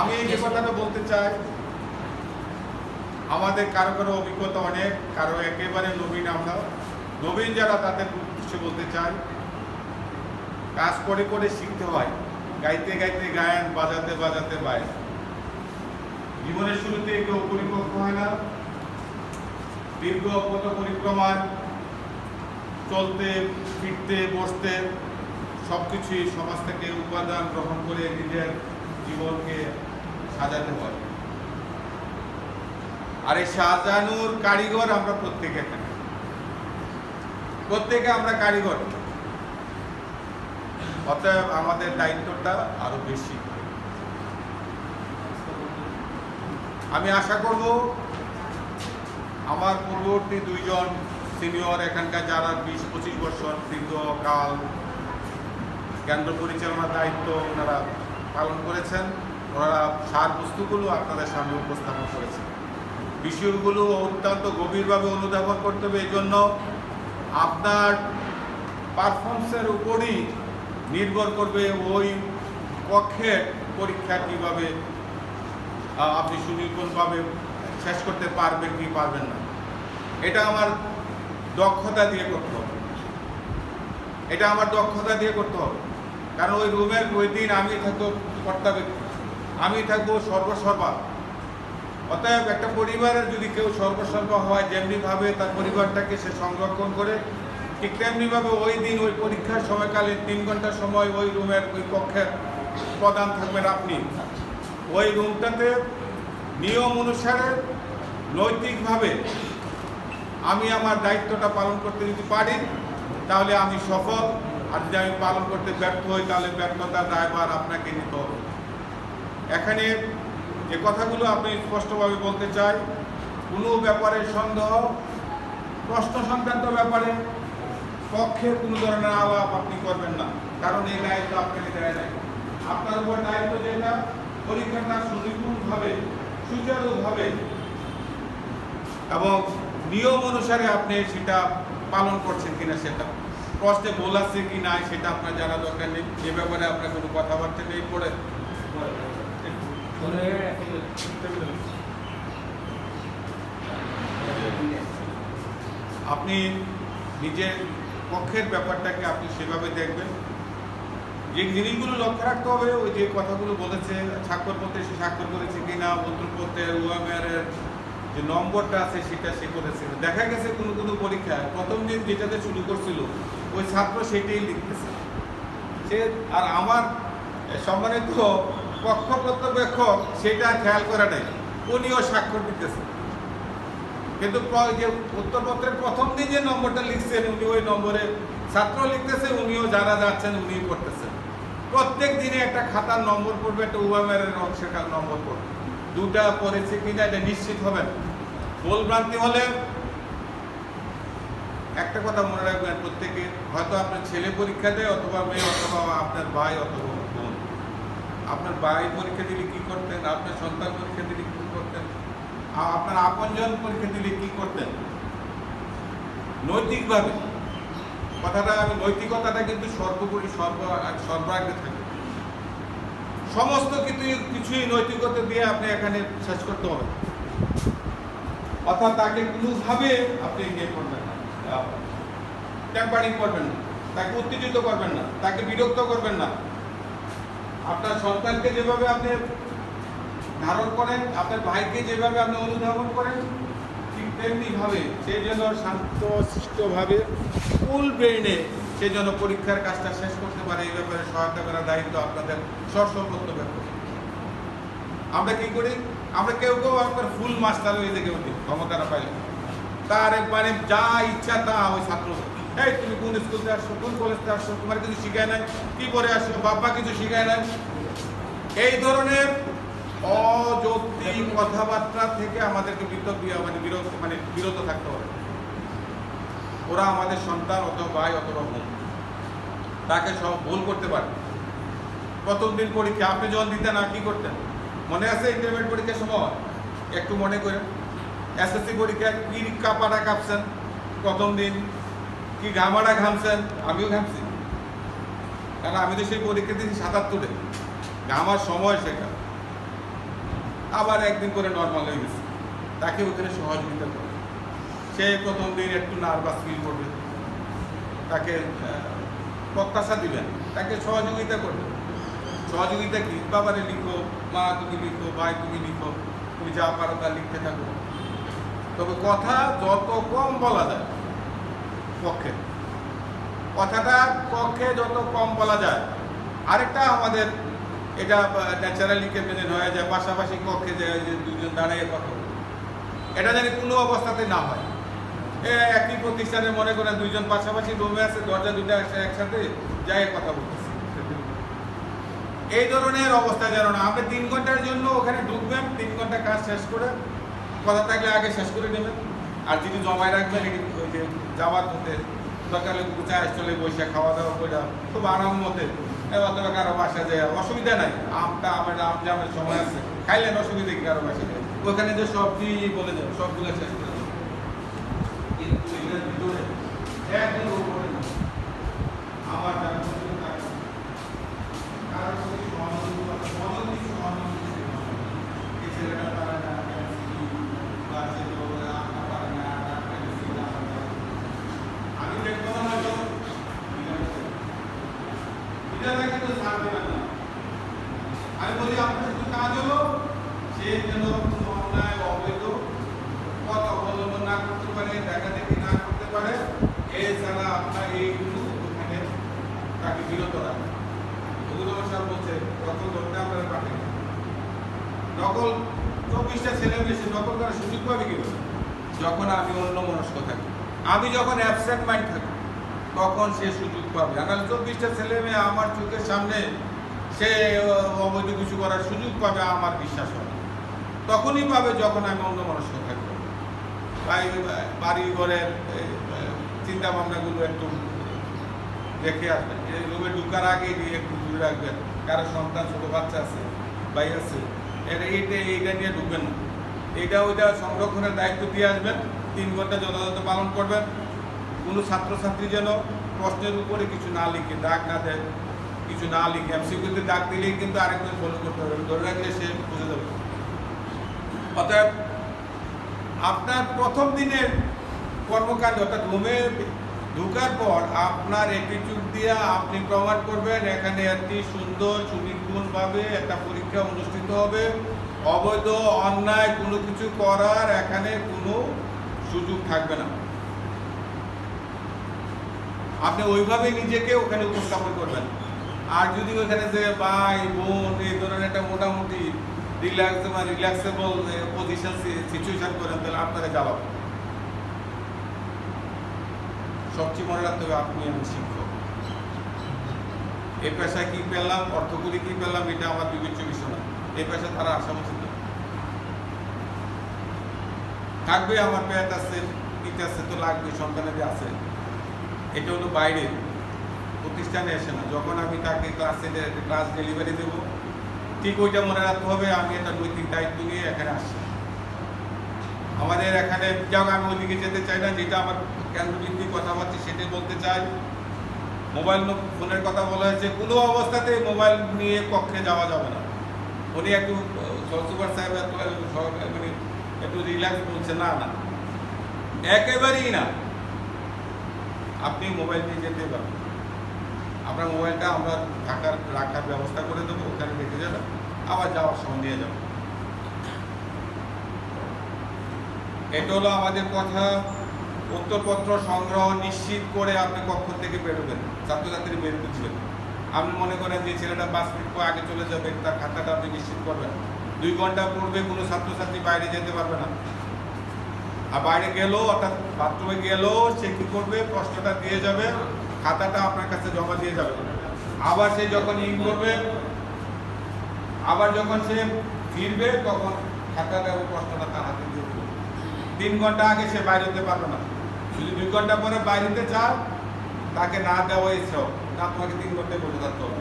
আমি এই কথাটা বলতে চাই, আমাদের কারও কারও অভিজ্ঞতা অনেক, কারও একেবারে নবীন আমরা। নবীন যারা, তাদের কিছু বলতে চাই, কাজ করে করে শিখতে হয়, গাইতে গাইতে গায়ন, বাজাতে বাজাতে বায় জীবনের শুরুতে কেউ পরিপক্ক হয় না। দীর্ঘ পথ পরিক্রমায় চলতে, ফিরতে, বসতে সব কিছুই সমাজ থেকে উপাদান গ্রহণ করে নিজের জীবনকে সাজাতে হয় আর এই সাজানোর কারিগর আমরা প্রত্যেকে এখানে। প্রত্যেকে আমরা কারিগর। অতএব আমাদের দায়িত্বটা আরও বেশি। আমি আশা করব আমার পূর্ববর্তী দুইজন সিনিয়র এখানকার যারা বিশ পঁচিশ বছর দীর্ঘকাল কেন্দ্র পরিচালনার দায়িত্ব, ওনারা পালন করেছেন, ওনারা সার বস্তুগুলো আপনাদের সামনে উপস্থাপন করেছেন। বিষয়গুলো অত্যন্ত গভীরভাবে অনুধাবন করতে হবে, এই জন্য আপনার পারফরমেন্সের উপরই নির্ভর করবে ওই পক্ষের পরীক্ষা কীভাবে আপনি সুনিপুণভাবে শেষ করতে পারবেন কি পারবেন না। এটা আমার দক্ষতা দিয়ে করতে হবে। এটা আমার দক্ষতা দিয়ে করতে হবে। কারণ ওই রুমের ওই দিন আমি থাকব কর্তা আমি থাকব সর্বসর্বা। অতএব একটা পরিবারের যদি কেউ সর্বসর্বা হয়, যেমনিভাবে তার পরিবারটাকে সে সংরক্ষণ করে, ঠিক তেমনিভাবে ওই দিন ওই পরীক্ষার সময়কালীন তিন ঘণ্টা সময় ওই রুমের ওই কক্ষের প্রধান থাকবেন আপনি। ওই রুমটাতে নিয়ম অনুসারে নৈতিকভাবে আমি আমার দায়িত্বটা পালন করতে যদি পারি, তাহলে আমি সফল। আর যদি আমি পালন করতে ব্যর্থ হই, তাহলে ব্যর্থতার দায়ভার আপনাকে নিতে হবে। এখানে যে কথাগুলো আপনি স্পষ্টভাবে বলতে চাই, কোনো ব্যাপারে সন্দেহ, প্রশ্ন সংক্রান্ত ব্যাপারে পক্ষে কোনো ধরনের আলাপ আপনি করবেন না, কারণ এই দায়িত্ব আপনাকে দেয় নাই। আপনার উপর দায়িত্ব যেটা পরীক্ষাটা সুনিপুণভাবে, সুচারুভাবে, এবং নিয়ম অনুসারে আপনি সেটা পালন করছেন কিনা সেটা। প্রশ্নে ভুল আছে কি নাই সেটা আপনার জানা দরকার নেই। যে ব্যাপারে আপনার কোনো কথাবার্তা নেই পড়ে আপনি নিজের পক্ষের ব্যাপারটাকে আপনি সেভাবে দেখবেন। যে জিনিসগুলো লক্ষ্য রাখতে হবে ওই যে কথাগুলো বলেছে স্বাক্ষরপত্রে সে স্বাক্ষর করেছে কিনা উত্তরপত্রের ওয়ামেয়ারের যে নম্বরটা আছে সেটা সে করেছে। দেখা গেছে কোনো কোনো পরীক্ষায় প্রথম দিন যেটাতে শুরু করছিল ওই ছাত্র সেটাই লিখতেছে। সে আর আমার সম্মানিত পক্ষ প্রত্যবেক্ষক সেটা খেয়াল করা নেই। উনিও স্বাক্ষর দিতেছে। কিন্তু যে উত্তরপত্রের প্রথম দিন যে নম্বরটা লিখছেন, উনি ওই নম্বরে ছাত্র লিখতেছে, উনিও যারা যাচ্ছেন উনিও করতেছেন প্রত্যেক দিনে একটা খাতার নম্বর পড়বে, একটা উবামের অংশের নম্বর পড়বে। দুটা পড়েছে কিনা এটা নিশ্চিত হবেন ভুল ভ্রান্তি হলে একটা কথা মনে রাখবেন, প্রত্যেকে, হয়তো আপনার ছেলে পরীক্ষা দেয় অথবা মেয়ে, অথবা আপনার ভাই অথবা বোন। আপনার ভাই পরীক্ষা দিলে কি করতেন? আপনার সন্তান পরীক্ষা দিলে কি করতেন? আপনার আপনজন পরীক্ষা দিলে কি করতেন? নৈতিকভাবে। কথাটা আমি নৈতিকতাটা কিন্তু সর্বোপরি সর্ব, সর্বাগ্রে থাকে। সমস্ত কিছু, কিছুই নৈতিকতা দিয়ে আপনি এখানে শেষ করতে হবে। অর্থাৎ তাকে কোনোভাবে আপনি ইয়ে করবেন না। ট্যাম্পারিং করবেন না। তাকে উত্তেজিত করবেন না। তাকে বিরক্ত করবেন না। আপনার সন্তানকে যেভাবে আপনি ধারণ করেন, আপনার ভাইকে যেভাবে আপনি অনুধাবন করেন, ঠিক তেমনি ভাবে সে যেন শান্ত শিষ্টভাবে ফুল ব্রেইনে সে যেন পরীক্ষার কাজটা শেষ করতে পারে, এই ব্যাপারে সহায়তা করার দায়িত্ব আপনাদের সর্বত্র ব্যাপার আমরা কি করি? আমরা কেউ কেউ একবার ফুল মাস্টার হয়ে থেকে উঠি ক্ষমতাটা পাইলে। তার মানে যা ইচ্ছা তা ওই ছাত্র। এই তুমি কোন স্কুলতে আসছো, কোন কলেজতে আসছো, তোমার কিছু শিখায় নাই, কি করে আসছো, বাবা কিছু শিখায় নাই। এই ধরনের অযৌক্তিক কথাবার্তা থেকে আমাদেরকে বিরত মানে বিরত মানে বিরত থাকতে হবে। ওরা আমাদের সন্তান, অত ভাই অথবা বোন তাকে সব ভুল করতে পারে। প্রথম দিন পরীক্ষা, আপনি যখন দিতেন আর কি করতেন? মনে আছে ইন্টারমিডিয়েট পরীক্ষার সময়? একটু মনে করেন এসএসসি পরীক্ষা কি কাপাটা কাঁপছেন? প্রথম দিন কি ঘামাটা ঘামছেন? আমিও ঘামছি। কারণ আমি তো সেই পরীক্ষা দিয়েছি সাতাত্তরে। ঘামার সময় সেটা। আবার একদিন করে নর্মাল হয়ে গেছে। তাকে ওখানে সহযোগিতা করবে সে প্রথম দিন একটু নার্ভাস ফিল করবে। তাকে প্রত্যাশা দিবেন। তাকে সহযোগিতা করবে। সহযোগিতা কি? বাবারে লিখো, মা তুমি লিখো, ভাই তুমি লিখো, তুমি যা পারো তা লিখতে থাকো। তবে কথা যত কম বলা যায়, পক্ষে। কথাটা পক্ষে যত কম বলা যায়, আরেকটা আমাদের এটা ন্যাচারালি কেমন হয়ে যায়, পাশাপাশি কক্ষে যে দুজন দাঁড়িয়ে কথা এটা জানি কোনো অবস্থাতে না হয়। একই প্রতিষ্ঠানে মনে করেন দুইজন পাশাপাশি রুমে আছে, দরজা দুটো আছে একসাথে, যাই কথা বলতেছে। এই ধরনের অবস্থা যেন না আপনি তিন ঘণ্টার জন্য ওখানে ঢুকবেন, তিন ঘণ্টা কাজ শেষ করে কথা থাকলে আগে শেষ করে নেবেন। আর যদি জমায় রাখবেন ওই যে যাওয়ার পথে সকালে চায় চলে বসে খাওয়া দাওয়া করে খুব আরাম মতে এবার অথবা কারও বাসা যায়, অসুবিধা নাই। আমটা, আমের আম জামের সময় আছে। খাইলেন, অসুবিধা কি কারও বাসা যায়? ওখানে যে সবজি বলে যাবে সবগুলো শেষ করে দেবে কিন্তু এটার ভিতরে একদম উপরে না। আমার যারা বন্ধু তারা কারোর প্রতি সহানুভূতি আছে, সহানুভূতি, সহানুভূতি ছিল না। এই ছেলেটা পারে না, বা যে লোকরা আঁকা পারে না, আঁকা বেশি না পারে। আমি দেখব না হয়তো, এটাতে কিন্তু ছাড় দেবেন না। আমি বলি আপনার শুধু কাজ হলো সে যেন কোনো অন্যায় অবৈধ পথ অবলম্বন না করতে পারে দেখা দেখি না করতে পারে এছাড়া আপনার এইগুলো ওখানে তাকে বিরত রাখবে ওগুলো সাহেব বলছে নকল ধরতে আপনারা পাঠেন নকল চব্বিশটা ছেলে মেয়ে সে নকল করার সুযোগ পাবে কি যখন আমি অন্য মনস্ক থাকি, আমি যখন অ্যাবসেন্ট মাইন্ড থাকি, তখন সে সুযোগ পাবে। আর চব্বিশটা ছেলে মেয়ে আমার চোখের সামনে সে অবৈধ কিছু করার সুযোগ পাবে, আমার বিশ্বাস হবে। তখনই পাবে যখন আমি অন্য মনস্ক থাকব তাই বাড়ি ঘরের চিন্তা ভাবনাগুলো একটু দেখে আসবেন। রুমে ঢুকার আগে একটু দূরে রাখবেন। কারও সন্তান, ছোটো বাচ্চা আছে, ভাই আছে এটা এইটা এইটা নিয়ে ঢুকবেন না। এইটা ওইটা সংরক্ষণের দায়িত্ব দিয়ে আসবেন, তিন ঘণ্টা যথাযথ পালন করবেন। কোনো ছাত্রছাত্রী যেন প্রশ্নের উপরে কিছু না লিখে, দাগ না দেয়, কিছু না লিখে। এমসিকিউতে দাগ দিলেই কিন্তু আরেকজন ফলো করতে হবে ধরে রাখলে সে বুঝে যাবে। অতএব আপনার প্রথম দিনের কর্মকাণ্ড, অর্থাৎ রুমে ঢুকার পর আপনার অ্যাটিটিউড দিয়ে আপনি প্রমাণ করবেন। এখানে একটি সুন্দর সুনিপুণভাবে একটা পরীক্ষা অনুষ্ঠিত হবে। অবৈধ, অন্যায় কোনো কিছু করার এখানে কোনো সুযোগ থাকবে না। আপনি ওইভাবে নিজেকে ওখানে উপস্থাপন করবেন। আর যদি ওখানে যে ভাই, বোন এই ধরনের একটা মোটামুটি রিল্যাক্স বা রিল্যাক্সেবল পজিশন সিচুয়েশন করেন, তাহলে আপনারা জ্বালাবো সবচেয়ে মনে রাখতে হবে আপনি আমি শিক্ষক। এই পেশায় কী পেলাম অর্থকরী কি পেলাম, এটা আমার বিবেচ্য বিষয় না। এই পেশা তারা আসা উচিত। থাকবে আমার পেট আছে, পিঠ আছে, তো লাগবে, সন্তানের আছে, এটা হলো বাইরে। প্রতিষ্ঠানে এসে না। যখন আমি তাকে ক্লাসে ক্লাস ডেলিভারি দেব, ঠিক ওইটা মনে রাখতে হবে, আমি একটা নৈতিক দায়িত্ব নিয়ে এখানে আসছি। আমাদের এখানে যাক, আমি ওইদিকে যেতে চাই না, যেটা আমার কেন্দ্রভিত্তিক কথা বলছি সেটাই বলতে চাই। মোবাইল ফোনের কথা বলা হয়েছে। কোনো অবস্থাতে মোবাইল নিয়ে কক্ষে যাওয়া যাবে না। উনি একটু সুপার সাহেব মানে একটু রিল্যাক্স বলছে, না না। একেবারেই না। আপনি মোবাইল নিয়ে যেতে পারবেন আপনার মোবাইলটা আমরা থাকার রাখার ব্যবস্থা করে দেবো, ওখানে রেখে যাবেন। আবার যাওয়ার সময় নিয়ে যাবেন। এটা হলো আমাদের কথা। উত্তরপত্র সংগ্রহ নিশ্চিত করে আপনি কক্ষ থেকে বেরোবেন ছাত্রছাত্রী বেরোতে ছিলেন আপনি মনে করেন যে ছেলেটা পাঁচ মিনিট পর আগে চলে যাবে, তার খাতাটা আপনি নিশ্চিত করবেন। দুই ঘণ্টা পূর্বে কোনো ছাত্রছাত্রী বাইরে যেতে পারবে না। আর বাইরে গেলেও, অর্থাৎ বাথরুমে গেলেও সে কী করবে? প্রশ্নটা দিয়ে যাবে, খাতাটা আপনার কাছে জমা দিয়ে যাবে। আবার সে যখন ইন করবে, আবার যখন সে ফিরবে, তখন খাতাটা ও প্রশ্নটা তার হাতে দিয়ে দেবে। তিন ঘণ্টা আগে সে বাইরে হতে পারবে না। যদি দুই ঘণ্টা পরে বাইরেতে চাও তাকে না দেওয়া ইচ্ছাও না, তোমাকে তিন ঘন্টায় বসে থাকতে হবে।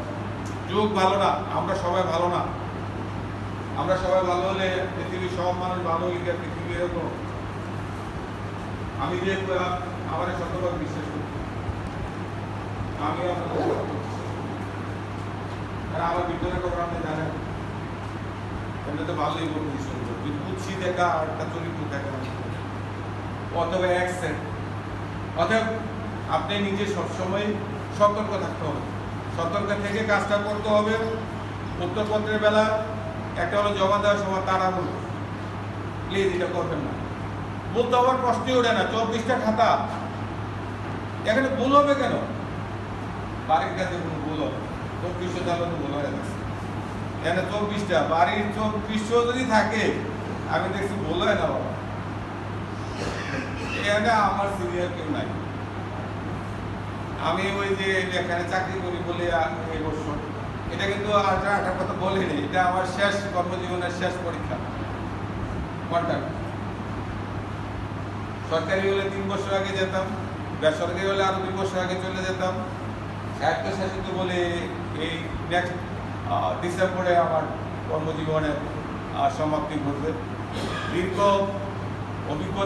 যুগ ভালো না, আমরা সবাই ভালো না। আমরা সবাই ভালো হলে পৃথিবীর সব মানুষ ভালো হলে পৃথিবী এরকম। আমি যে আমার শতভাগ বিশ্বাস করি। আমি আপনাদের আমার ভিতরে খবর আপনি জানেন। এমনি তো ভালোই পজিশন করবে বুঝছি দেখা একটা চরিত্র দেখা অথবা অ্যাকসেন্ট অতএব আপনি নিজে সবসময় সতর্ক থাকতে হবে। সতর্ক থেকে কাজটা করতে হবে। উত্তরপত্রের বেলা একটা হলো জমা দেওয়ার সময় তাড়াহুড়ো প্লিজ এটা করবেন না। বলতে আবার প্রশ্নই ওঠে না। চব্বিশটা খাতা। এখানে ভুল হবে কেন? বাড়ির কাছে কোনো ভুল হবে। চব্বিশশো তাহলে তো ভুল হয়ে গেছে। এখানে চব্বিশটা। বাড়ির চব্বিশশো যদি থাকে, আমি দেখছি ভুল হয় না বাবা। এখানে আমার সিনিয়র কেউ নাই। আমি ওই যে এখানে চাকরি করি বলে এটা কিন্তু আর একটা কথা বলিনি এটা আমার শেষ কর্মজীবনের শেষ পরীক্ষা। কন্ট্যাক্ট সরকারি হলে তিন বছর আগে যেতাম, বেসরকারি হলে আরও দুই বছর আগে চলে যেতাম। স্বায়ত্তশাসিত বলে এই নেক্সট ডিসেম্বরে আমার কর্মজীবনের সমাপ্তি ঘটবে। দীর্ঘ অভিজ্ঞতা